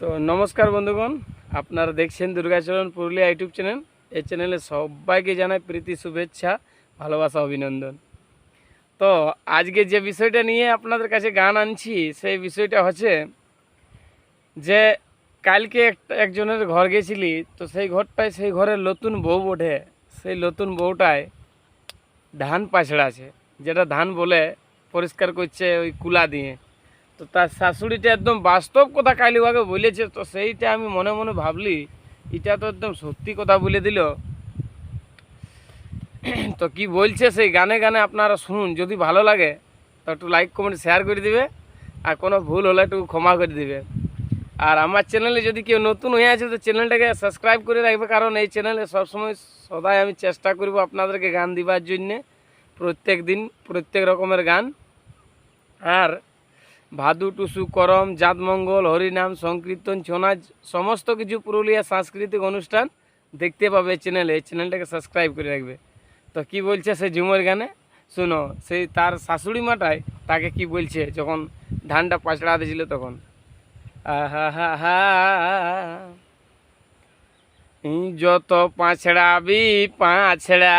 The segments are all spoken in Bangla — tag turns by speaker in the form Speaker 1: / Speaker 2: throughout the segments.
Speaker 1: তো নমস্কার বন্ধুগণ, আপনারা দেখছেন দুর্গাচরণ পুরুলিয়া ইউটিউব চ্যানেল। এই চ্যানেলে সবাইকে জানাই প্রীতি, শুভেচ্ছা, ভালোবাসা, অভিনন্দন। তো আজকে যে বিষয়টা নিয়ে আপনাদের কাছে গান আনছি, সেই বিষয়টা হচ্ছে যে কালকে একজনের ঘর গেছিলি, তো সেই ঘরটায় সেই ঘরের নতুন বউ ওঠে সেই নতুন বউটায় ধান পাছড়া আছে, যেটা ধান বলে পরিষ্কার করছে ওই কুলা দিয়ে। তো তার শাশুড়িটা একদম বাস্তব কথা কালীবাগে বলেছে, তো সেইটা আমি মনে মনে ভাবলি, এটা তো একদম সত্যি কথা বলে দিল। তো কি বলছে সেই গানে গানে আপনারা শুনুন, যদি ভালো লাগে, তো একটু লাইক কমেন্ট শেয়ার করে দিবে, আর কোনো ভুল হলে একটু ক্ষমা করে দিবে। আর আমার চ্যানেলে যদি কেউ নতুন হয়ে আছে, তো চ্যানেলটাকে সাবস্ক্রাইব করে রাখবে, কারণ এই চ্যানেলে সবসময় সদাই আমি চেষ্টা করব আপনাদেরকে গান দিবার জন্যে, প্রত্যেক দিন প্রত্যেক রকমের গান। আর ভাদু টুসু করম জাতমঙ্গল হরিনাম, সংকীর্তন ছনাজ সমস্ত কিছু পুরুলিয়া সাংস্কৃতিক অনুষ্ঠান দেখতে পাবে চ্যানেলে চ্যানেলটাকে সাবস্ক্রাইব করে রাখবে। তো কি বলছে সেই ঝুমের গানে? শুনো সেই তার শাশুড়ি মাটায় তাকে কি বলছে যখন ধানটা পাঁচড়া দিয়েছিল তখন? যত পাঁচড়াবি পাঁচড়া,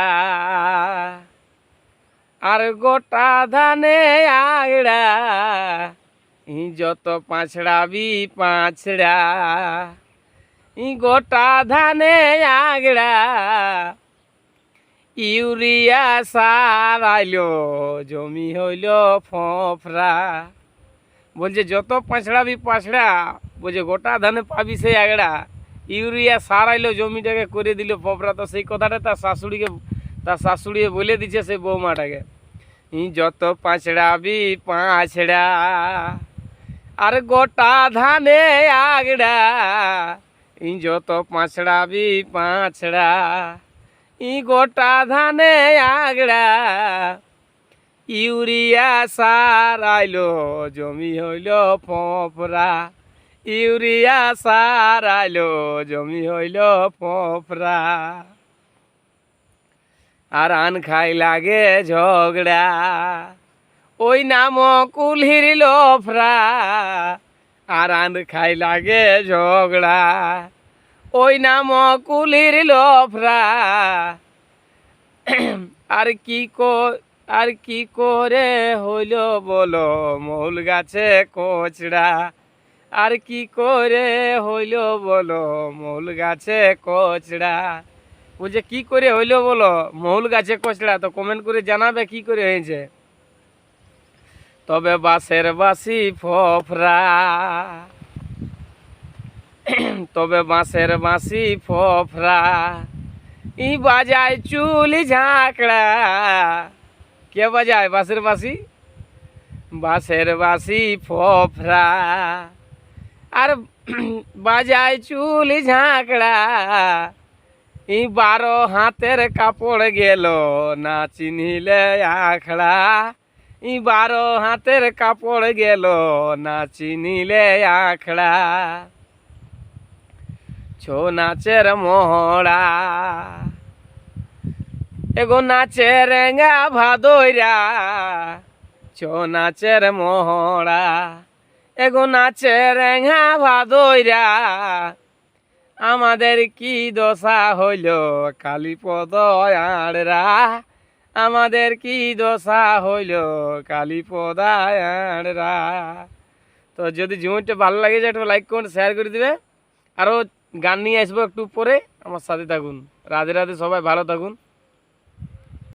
Speaker 1: আর গোটা ধানে আগড়া যত পাঁচড়াবি পাঁচড়া, ই গোটা ধানে আগড়া। ইউরিয়া সার আইলো, জমি হইল ফফরা। বলছে, যত পাঁচড়াবি পাঁচড়া, বলছে, গোটা ধানে পাবি সেই আগড়া। ইউরিয়া সার আইলো, জমিটাকে করে দিল ফফরা। তো সেই কথাটা তার শাশুড়িকে, তার শাশুড়ি বলে দিচ্ছে সেই বৌমাটাকে। ই যত পাঁচড়াবি পাঁচড়া আর গোটা ধানে আগড়া, ই যত পাঁচড়াবি পাঁচড়া, ই গোটা ধানে আগড়া, ইউরিয়া সার আইলো, জমি হইল ফফরা ইউরিয়া সার আইলো, জমি হইল ফফরা আর আন খাই লাগে ঝগড়া। ওই নাম কুলহির লোফরা আর আন খাই লাগে ঝগড়া। ওই নাম কুলির লোফরা আর কি কো, আর কি করে হইল বলো মৌল গাছে কোচড়া। আর কি করে হইল বলো মৌল গাছে কোচড়া। বলছে কি করে হইল বলো মৌল গাছে কোচড়া, তো কমেন্ট করে জানাবে কি করে হয়েছে। তবে বাসের বাসি ফফরা। তবে বাঁশের বাঁশি ফফরা। ই বাজায় চুলি ঝাঁকড়া। কে বাজায় বাঁশের বাঁশি বাঁশের বাঁশি ফফরা। আর বাজায় চুলি ঝাঁকড়া। ই বারো হাতের কাপড় গেল, না চিনিলে আখড়া। ই বারো হাতের কাপড় গেল, না চিনিলে আখড়া। ছো নাচের মহড়া। এগো নাচে রেঙ্গা ভাদইরা, ছো নাচের মহড়া। এগো নাচে রেঙ্গা ভাদইরা, আমাদের কি দশা হইল, কালীপদ আড়রা। আমাদের কি দশা হইল? কালী পদায়রা তো যদি জীবনটা ভালো লাগে একটু লাইক করুন শেয়ার করে দেবে। আরও গান নিয়ে আসব একটু পরে আমার সাথে থাকুন। রাধে রাধে সবাই ভালো থাকুন।